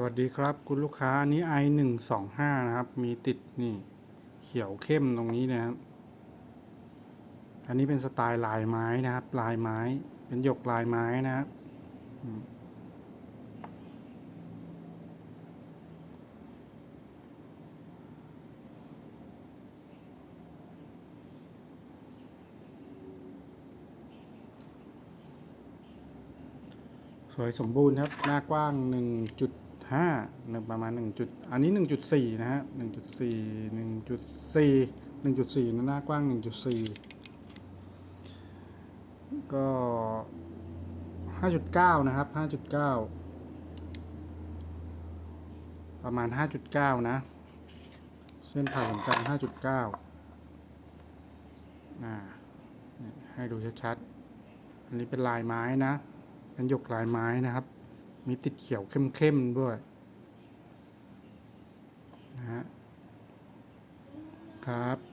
วัสดีครับ คุณลูกค้าอันนี้ i หนึ่งสองห้านะครับ มีติดนี่เขียวเข้มตรงนี้นะครับ อันนี้เป็นสไตล์ลายไม้นะครับ ลายไม้ เป็นหยกลายไม้นะครับสวยสมบูรณ์ครับ หน้ากว้าง1.5 หนึ่งประมาณ1จุดอันนี้1.4นะฮะ1.4 1.4 1.4นะหน้ากว้าง1.4ก็5.9นะครับ5.9ประมาณ5.9นะ เส้นผ่าศูนย์กลาง5.9อ่านี่ให้ดูชัดๆอันนี้เป็นลายไม้นะเป็นหยกลายไม้นะครับ มีติดเขียวเข้มๆด้วยนะฮะครับ